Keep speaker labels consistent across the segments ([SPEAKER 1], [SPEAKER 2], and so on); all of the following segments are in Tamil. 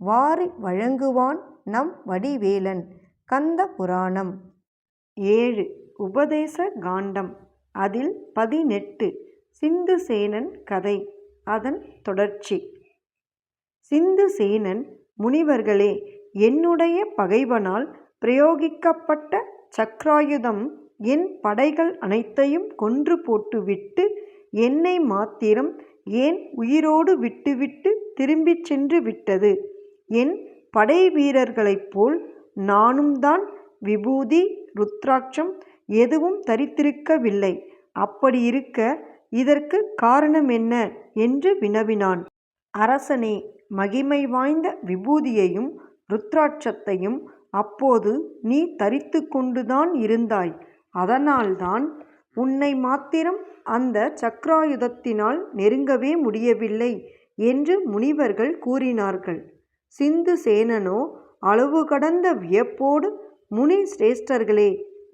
[SPEAKER 1] வாரி வழங்குவான் நம் வடிவேலன். கந்த புராணம். ஏழு. உபதேச காண்டம். அதில் பதினெட்டு. சிந்துசேனன் கதை. அதன் தொடர்ச்சி. சிந்துசேனன் முனிவர்களே என்னுடைய பகைவனால் பிரயோகிக்கப்பட்ட சக்ராயுதம் என் படைகள் அனைத்தையும் கொன்று போட்டுவிட்டு என்னை மாத்திரம் ஏன் உயிரோடு விட்டுவிட்டு திரும்பிச் சென்று விட்டது? என் படை வீரர்களைப் போல் நானும் தான் விபூதி ருத்ராட்சம் எதுவும் தரித்திருக்கவில்லை. அப்படி இருக்க இதற்கு காரணம் என்ன? என்று வினவினான். அரசனே மகிமை வாய்ந்த விபூதியையும் ருத்ராட்சத்தையும் அப்போது நீ தரித்து கொண்டுதான் இருந்தாய். அதனால்தான் உன்னை மாத்திரம் அந்த சக்ராயுதத்தினால் நெருங்கவே முடியவில்லை என்று முனிவர்கள் கூறினார்கள். சிந்துசேனனோ அளவு கடந்த வியப்போடு முனி சிரேஷ்டர்களே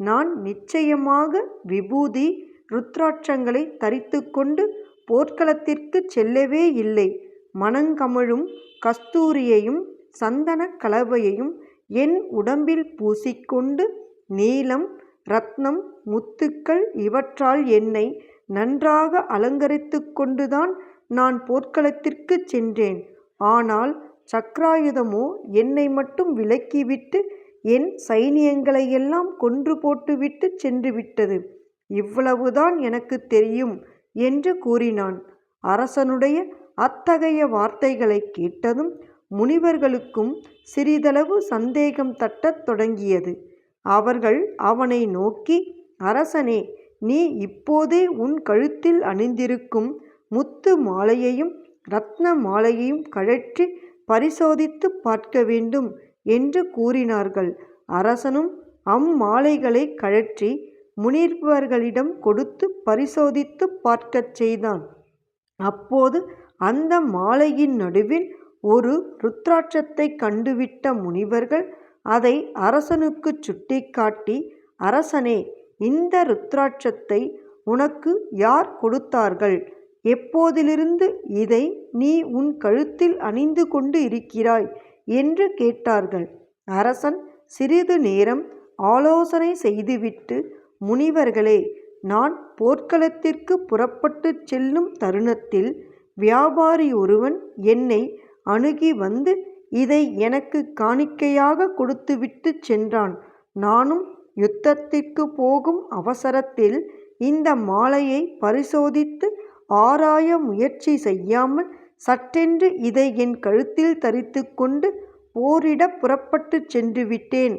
[SPEAKER 1] நான் நிச்சயமாக விபூதி ருத்ராட்சங்களை தரித்து கொண்டு போர்க்களத்திற்கு செல்லவே இல்லை. மனங்கமழும் கஸ்தூரியையும் சந்தன கலவையையும் என் உடம்பில் பூசிக்கொண்டு நீலம் ரத்னம் முத்துக்கள் இவற்றால் என்னை நன்றாக அலங்கரித்து கொண்டுதான் நான் போர்க்களத்திற்கு சென்றேன். ஆனால் சக்ராயுதமோ என்னை மட்டும் விலக்கிவிட்டு என் சைனியங்களையெல்லாம் கொன்று போட்டுவிட்டு சென்று விட்டது இவ்வளவுதான் எனக்கு தெரியும் என்று கூறினான். அரசனுடைய அத்தகைய வார்த்தைகளை கேட்டதும் முனிவர்களுக்கும் சிறிதளவு சந்தேகம் தட்டத் தொடங்கியது. அவர்கள் அவனை நோக்கி அரசனே நீ இப்போதே உன் கழுத்தில் அணிந்திருக்கும் முத்து மாலையையும் ரத்ன மாலையையும் கழற்றி பரிசோதித்து பார்க்க வேண்டும் என்று கூறினார்கள். அரசனும் அம்மாலைகளை கழற்றி முனிவர்களிடம் கொடுத்து பரிசோதித்து பார்க்கச் செய்தான். அப்போது அந்த மாலையின் நடுவில் ஒரு ருத்ராட்சத்தை கண்டுவிட்ட முனிவர்கள் அதை அரசனுக்கு சுட்டிக்காட்டி அரசனே இந்த ருத்ராட்சத்தை உனக்கு யார் கொடுத்தார்கள்? எப்போதிலிருந்து இதை நீ உன் கழுத்தில் அணிந்து கொண்டு இருக்கிறாய்? என்று கேட்டார்கள். அரசன் சிறிது நேரம் ஆலோசனை செய்துவிட்டு முனிவர்களே நான் போர்க்களத்திற்கு புறப்பட்டுச் செல்லும் தருணத்தில் வியாபாரி ஒருவன் என்னை அணுகி வந்து இதை எனக்கு காணிக்கையாக கொடுத்துவிட்டு சென்றான். நானும் யுத்தத்திற்கு போகும் அவசரத்தில் இந்த மாலையை பரிசோதித்து ஆராய முயற்சி செய்யாமல் சட்டென்று இதை என் கழுத்தில் தரித்து கொண்டு போரிட புறப்பட்டு சென்று விட்டேன்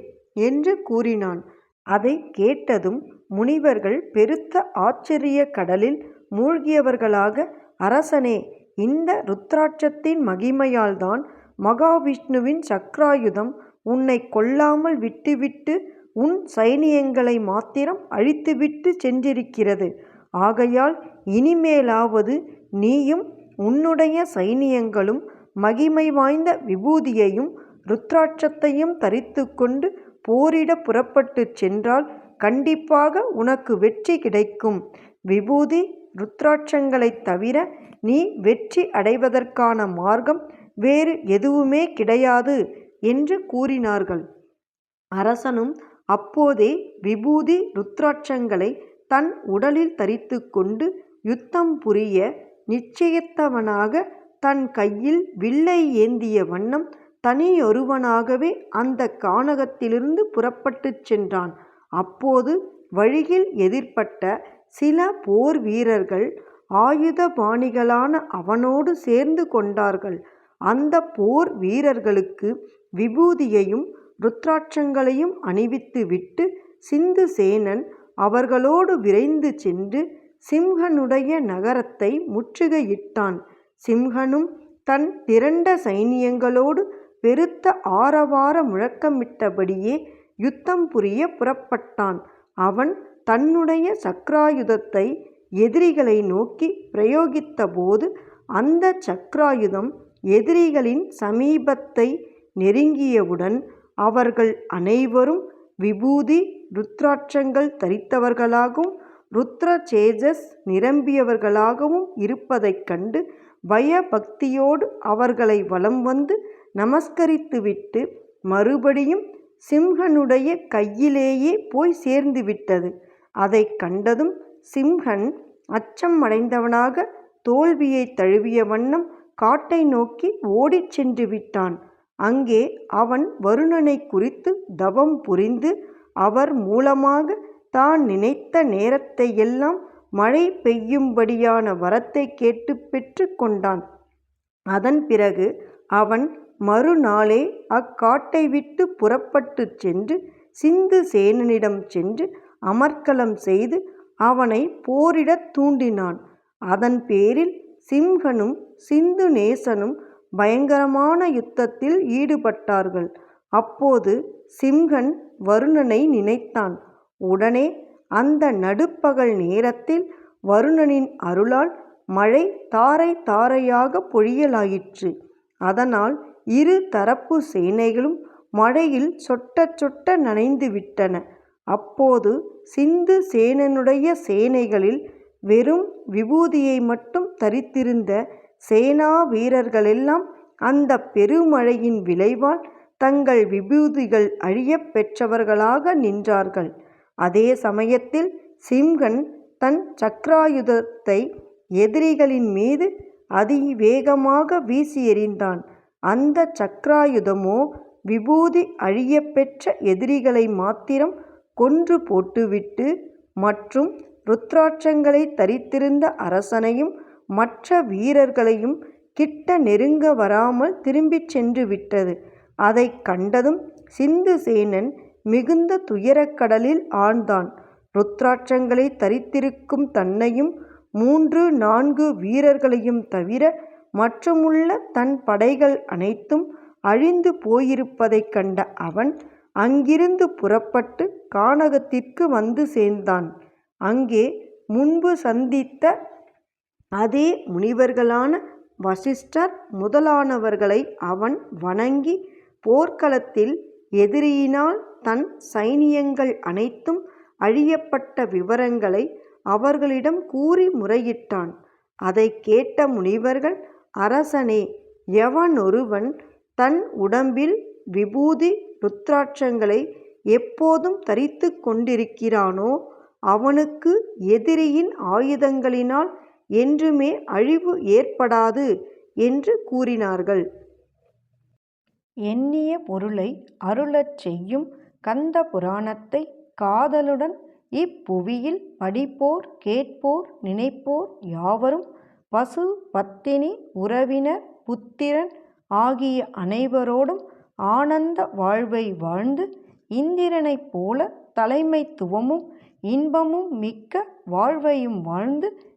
[SPEAKER 1] என்று கூறினான். அதை கேட்டதும் முனிவர்கள் பெருத்த ஆச்சரிய கடலில் மூழ்கியவர்களாக அரசனே இந்த ருத்ராட்சத்தின் மகிமையால்தான் மகாவிஷ்ணுவின் சக்ராயுதம் உன்னை கொல்லாமல் விட்டுவிட்டு உன் சைனியங்களை மாத்திரம் அழித்துவிட்டு சென்றிருக்கிறது. ஆகையால் இனிமேலாவது நீயும் உன்னுடைய சைனியங்களும் மகிமை வாய்ந்த விபூதியையும் ருத்ராட்சத்தையும் தரித்து கொண்டு போரிட புறப்பட்டுச் சென்றால் கண்டிப்பாக உனக்கு வெற்றி கிடைக்கும். விபூதி ருத்ராட்சங்களைத் தவிர நீ வெற்றி அடைவதற்கான மார்க்கம் வேறு எதுவுமே கிடையாது என்று கூறினார்கள். அரசனும் அப்போதே விபூதி ருத்ராட்சங்களை தன் உடலில் தரித்து கொண்டு யுத்தம் புரிய நிச்சயித்தவனாக தன் கையில் வில்லை ஏந்திய வண்ணம் தனியொருவனாகவே அந்த கானகத்திலிருந்து புறப்பட்டுச் சென்றான். அப்போது வழியில் எதிர்ப்பட்ட சில போர் வீரர்கள் ஆயுதபாணிகளான அவனோடு சேர்ந்து கொண்டார்கள். அந்த போர் வீரர்களுக்கு விபூதியையும் ருத்ராட்சங்களையும் அணிவித்து விட்டு சிந்து சேனன் அவர்களோடு விரைந்து சென்று சிம்ஹனுடைய நகரத்தை முற்றுகையிட்டான் சிம்ஹனும் தன் திரண்ட சைனியங்களோடு பெருத்த ஆரவார முழக்கமிட்டபடியே யுத்தம் புரிய புறப்பட்டான். அவன் தன்னுடைய சக்ராயுதத்தை எதிரிகளை நோக்கி பிரயோகித்தபோது அந்த சக்ராயுதம் எதிரிகளின் சமீபத்தை நெருங்கியவுடன் அவர்கள் அனைவரும் விபூதி ருத்ராட்சங்கள் தரித்தவர்களாகவும் ருத்ர சேஜஸ் நிரம்பியவர்களாகவும் இருப்பதைக் கண்டு பயபக்தியோடு அவர்களை வலம் வந்து நமஸ்கரித்துவிட்டு மறுபடியும் சிம்ஹனுடைய கையிலேயே போய் சேர்ந்துவிட்டது. அதைக் கண்டதும் சிம்ஹன் அச்சம் அடைந்தவனாக தோல்வியைத் தழுவிய வண்ணம் காட்டை நோக்கி ஓடிச் சென்று விட்டான் அங்கே அவன் வருணனை குறித்து தவம் புரிந்து அவர் மூலமாக தான் நினைத்த நேரத்தையெல்லாம் மழை பெய்யும்படியான வரத்தை கேட்டு பெற்று கொண்டான். அதன் பிறகு அவன் மறுநாளே அக்காட்டை விட்டுப் புறப்பட்டுச் சென்று சிந்து சேனனிடம் சென்று அமர்க்கலம் செய்து அவனை போரிடத் தூண்டினான். அதன் பேரில் சிம்ஹனும் சிந்து நேசனும் பயங்கரமான யுத்தத்தில் ஈடுபட்டார்கள். அப்போது சிம்ஹன் வருணனை நினைத்தான். உடனே அந்த நடுப்பகல் நேரத்தில் வருணனின் அருளால் மழை தாரை தாரையாக பொழியலாயிற்று. அதனால் இரு தரப்பு சேனைகளும் மழையில் சொட்ட சொட்ட நனைந்துவிட்டன. அப்போது சிந்து சேனனுடைய சேனைகளில் வெறும் விபூதியை மட்டும் தரித்திருந்த சேனா வீரர்களெல்லாம் அந்த பெருமழையின் விளைவால் தங்கள் விபூதிகள் அழியப் பெற்றவர்களாக நின்றார்கள். அதே சமயத்தில் சிம்ஹன் தன் சக்ராயுதத்தை எதிரிகளின் மீது அதிவேகமாக வீசி எறிந்தான். அந்த சக்ராயுதமோ விபூதி அழியப்பெற்ற எதிரிகளை மாத்திரம் கொன்று போட்டுவிட்டு மற்றும் ருத்ராட்சங்களை தரித்திருந்த அரசனையும் மற்ற வீரர்களையும் கிட்ட நெருங்க வராமல் திரும்பிச் சென்று விட்டது அதைக் கண்டதும் சிந்து சேனன் மிகுந்த துயரக்கடலில் ஆழ்ந்தான். ருத்ராட்சங்களை தரித்திருக்கும் தன்னையும் மூன்று நான்கு வீரர்களையும் தவிர மற்றுமுள்ள தன் படைகள் அனைத்தும் அழிந்து போயிருப்பதைக் கண்ட அவன் அங்கிருந்து புறப்பட்டு கானகத்திற்கு வந்து சேர்ந்தான். அங்கே முன்பு சந்தித்த அதே முனிவர்களான வசிஷ்டர் முதலானவர்களை அவன் வணங்கி போர்க்களத்தில் எதிரியினால் தன் சைனியங்கள் அனைத்தும் அழியப்பட்ட விவரங்களை அவர்களிடம் கூறி முறையிட்டான். அதை கேட்ட முனிவர்கள் அரசனே எவனொருவன் தன் உடம்பில் விபூதி ருத்ராட்சங்களை எப்போதும் தரித்து கொண்டிருக்கிறானோ அவனுக்கு எதிரியின் ஆயுதங்களினால் என்றுமே அழிவு ஏற்படாது என்று கூறினார்கள். எண்ணிய பொருளை அருளச் செய்யும் கந்த புராணத்தை காதலுடன் இப்புவியில் படிப்போர் கேட்போர் நினைப்போர் யாவரும் பசு பத்தினி உறவினர் புத்திரன் ஆகிய அனைவரோடும் ஆனந்த வாழ்வை வாழ்ந்து இந்திரனைப் போல தலைமைத்துவமும் இன்பமும் மிக்க வாழ்வையும் வாழ்ந்து